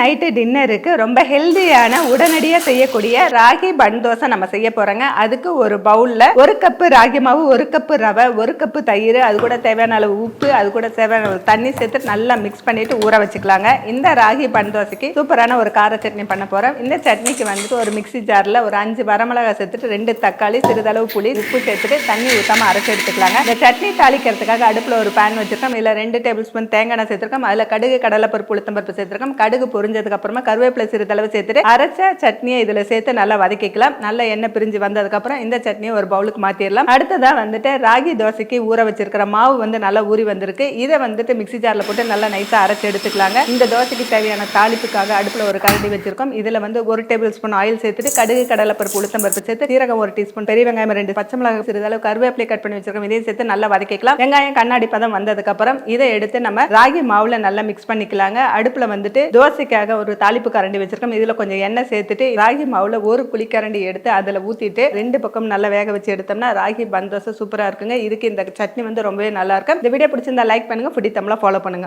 Night டின்னருக்கு ரொம்ப ஹெல்தியான உடனடியாக செய்யக்கூடிய ராகி பன் தோசை நம்ம செய்ய போகிறோங்க அதுக்கு ஒரு பவுலில் ஒரு கப்பு ராகி மாவு ஒரு கப்பு ரவை ஒரு கப்பு தயிர் அது கூட தேவையான அளவு உப்பு அது கூட தேவையான அளவு தண்ணி சேர்த்து நல்லா மிக்ஸ் பண்ணிட்டு ஊற வச்சுக்கலாங்க. இந்த ராகி பன் தோசைக்கு சூப்பரான ஒரு கார சட்னி பண்ண போகிறோம் இந்த சட்னிக்கு வந்துட்டு ஒரு மிக்ஸி ஜாரில் ஒரு அஞ்சு வரமிளகாய் சேர்த்துட்டு ரெண்டு தக்காளி சிறிதளவு புளி உப்பு சேர்த்துட்டு தண்ணி ஊற்றாமல் அரைச்சி எடுத்துக்கலாங்க. இந்த சட்னி தாளிக்கிறதுக்காக அடுப்பில் ஒரு பேன் வச்சுருக்கோம். இல்லை ரெண்டு டேபிள் ஸ்பூன் தேங்காய் சேர்த்துருக்கோம். அதில் கடுகு கடலைப்பருப்பு உளுத்தம்பருப்பு சேர்த்துருக்கோம். கடுகு பொரிஞ்சதுக்கு அப்புறமா கருவேப்பிலை சிறிதளவு சேர்த்துட்டு அரைச்ச சட்னியை இதில் சேர்த்து நல்லா வதக்கிக்கலாம். நல்ல எண்ணெய் பிரிஞ்சு வந்ததுக்கப்புறம் இந்த சட்னியை ஒரு பவுலுக்கு மாற்றிடலாம் அடுத்ததாக வந்துட்டு ராகி தோசைக்கு ஊற வச்சிருக்கிற மாவு வந்து நல்லா ஊறி வந்திருக்கு. இதை வந்துட்டு மிக்ஸி ஜாரில் போட்டு நல்லா நைஸாக அரைச்சி எடுத்துக்கலாங்க. இந்த தோசைக்கு தேவையான தாளிப்புக்காக அடுப்பில் ஒரு கரண்டி வச்சிருக்கோம். இதில் வந்து ஒரு டேபிள் ஸ்பூன் ஆயில் சேர்த்துட்டு கடுகு கடலைப்பருப்பு உளுத்தம்பருப்பு சேர்த்து சீரகம் ஒரு டீஸ்பூன் பெரிய வெங்காயம் ரெண்டு பச்சை மிளகாய் சிறிதளவு கருவேப்பிலை கட் பண்ணி வச்சிருக்கோம். இதையும் சேர்த்து நல்லா வதக்கிக்கலாம். வெங்காயம் கண்ணாடி பதம் வந்ததுக்கப்புறம் இதை எடுத்து நம்ம ராகி மாவில் நல்லா மிக்ஸ் பண்ணிக்கலாங்க. அடுப்பில் வந்துட்டு தோசைக்காக ஒரு தாளிப்பு கரண்டி வச்சிருக்கோம். இதில் கொஞ்சம் எண்ணெய் சேர்த்துட்டு ராகி மாவில் ஒரு குழிக்கரண்டி எடுத்து அதில் ஊற்றிட்டு ரெண்டு பக்கம் நல்லா வேக வச்சு எடுத்தோம்னா ராகி பன் தோசை இருக்குங்க. இதுக்கு இந்த சட்னி வந்து ரொம்பவே நல்லா இருக்கும். இந்த வீடியோ பிடிச்சிருந்தா லைக் பண்ணுங்க. ஃபுடி தமிழாக ஃபாலோ பண்ணுங்க.